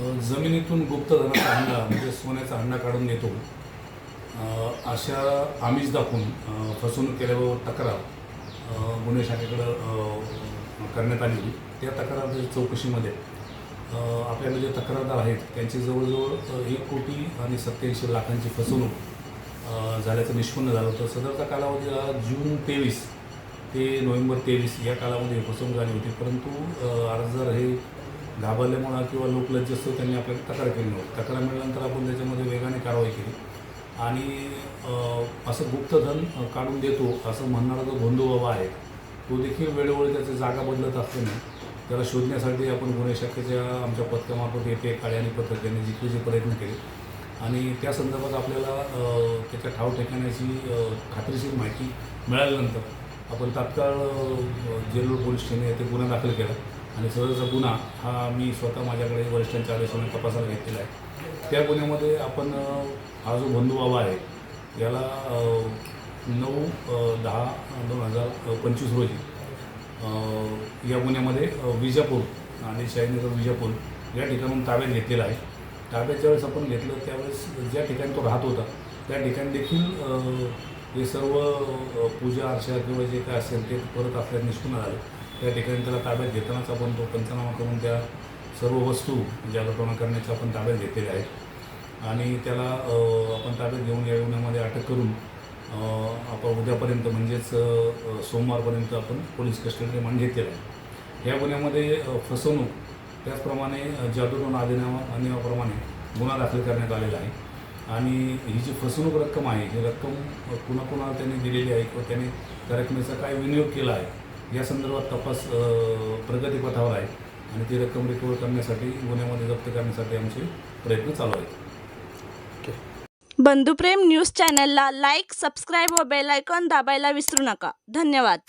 जमिनीतून गुप्तधनाचा हंडा म्हणजे सोन्याचा हंडा काढून नेतो. अशा आमिष दाखवून फसवणूक केल्याबरोबर तक्रार गुन्हे शाखेकडं करण्यात आली त्या तक्रार चौकशीमध्ये आपल्याला जे तक्रारदार आहेत त्यांची जवळजवळ एक कोटी आणि सत्त्याऐंशी लाखांची फसवणूक झाल्याचं निष्पन्न झालं होतं. सदरचा कालावधी जून तेवीस ते नोव्हेंबर तेवीस या कालामध्ये फसवणूक झाली होती. परंतु अर्जदार हे घाबरल्यामुळं किंवा लोकलज्ज असतो त्यांनी आपल्याला तक्रार केली नव्हती. तक्रार मिळाल्यानंतर आपण त्याच्यामध्ये वेगाने कारवाई केली. आणि असं गुप्तधन काढून देतो असं म्हणणारा जो बंधू बाबा आहे तो देखील वेळोवेळी त्याची जागा बदलत असल्याने त्याला शोधण्यासाठी आपण गुन्हे शाखेच्या आमच्या पथकामार्फत येते काळे आणि पथक यांनी जिंकण्याचे प्रयत्न केले. आणि त्या संदर्भात आपल्याला त्याच्या ठाव ठिकाण्याची खात्रीशीर माहिती मिळाल्यानंतर आपण तात्काळ अ, जेलूर पोलीस स्टेशन येथे गुन्हा दाखल केला. आणि सदरचा गुन्हा हा मी स्वतः माझ्याकडे वरिष्ठांच्या आदेशाने तपासायला घेतलेला आहे. त्या गुन्ह्यामध्ये आपण हा जो बंधू बाबा आहे याला नऊ दहा दोन हजार पंचवीस रोजी या गुन्ह्यामध्ये विजापूर आणि शाहीनगर विजापूर या ठिकाणून ताब्यात घेतलेला आहे. ताब्यात ज्यावेळेस आपण घेतलं त्यावेळेस ज्या ठिकाणी तो राहत होता त्या ठिकाणी देखील हे सर्व पूजा अर्चा किंवा जे काय असेल ते परत आपल्याला निष्ठून आलं. त्या ठिकाणी त्याला ताब्यात घेतानाच आपण तो पंचनामा करून त्या सर्व वस्तू म्हणजे ज्या करण्याच्या आपण ताब्यात घेतलेल्या आहेत आणि त्याला आपण ताब्यात घेऊन या गुन्ह्यामध्ये अटक करून आपण उद्यापर्यंत म्हणजेच सोमवारपर्यंत आपण पोलीस कस्टडी रिमांड घेतलेला आहे. या गुन्ह्यामध्ये फसवणूक त्याचप्रमाणे अ, जादूटोना अधिनियमा अधिनियमाप्रमाणे गुन्हा दाखल करण्यात आलेला आहे. आणि ही जी फसवणूक रक्कम आहे ही रक्कम कुणाकुणाला त्यांनी दिलेली आहे किंवा त्यांनी त्या रकमेचा काय विनियोग केला आहे या संदर्भात तपास प्रगतीपथावर आहे आणि ती रक्कम रिकवर करण्यासाठी गुन्ह्यामध्ये जप्त करण्यासाठी आमचे प्रयत्न चालू आहेत. बंधुप्रेम न्यूज चॅनलला लाईक सबस्क्राईब व बेल आयकॉन दाबायला विसरू नका. धन्यवाद.